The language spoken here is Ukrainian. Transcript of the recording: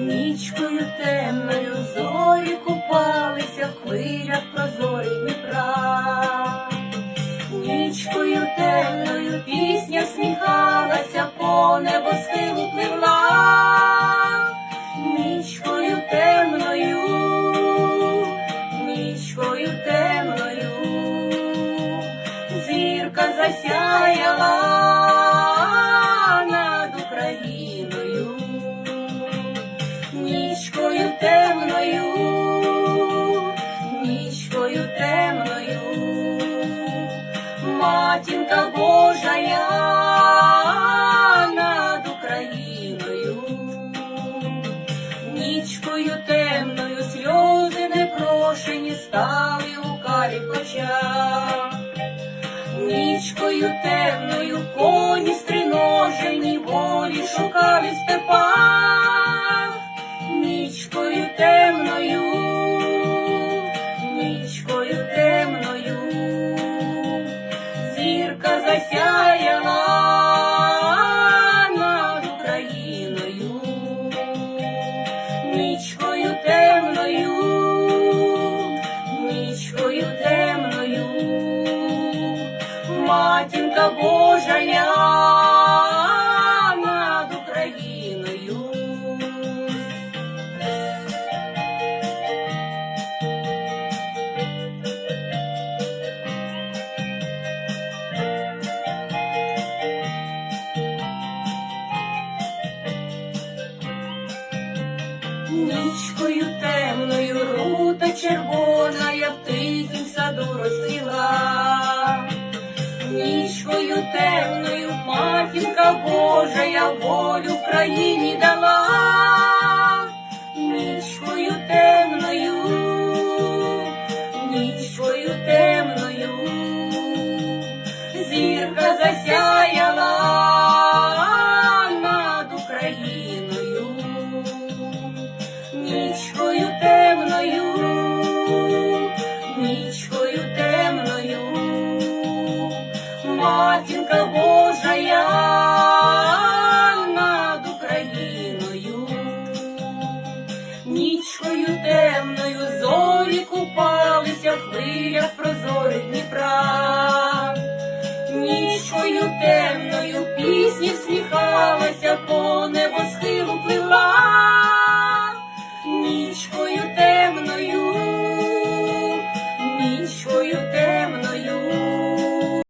Нічкою темною зорі купалися в хвилях прозорих Дніпра. Нічкою темною пісня всміхалася, по небосхилу пливла. Нічкою темною, нічкою темною, зірка засяяла нічкою темною сльози непрошені стали у карих очах. Нічкою темною коні стриножені волі шукали в степах. Нічкою темною, нічкою темною, зірка засяяла Нічкою темною, нічкою темною, матінка Божая Нічкою темною рута червона, я в тихім саду розцвіла. Нічкою темною матінка Божа, я волю в країні матінка Божая над Україною, нічкою темною зорі купалися в хвилях прозорих Дніпра. Нічкою темною пісні всміхалася по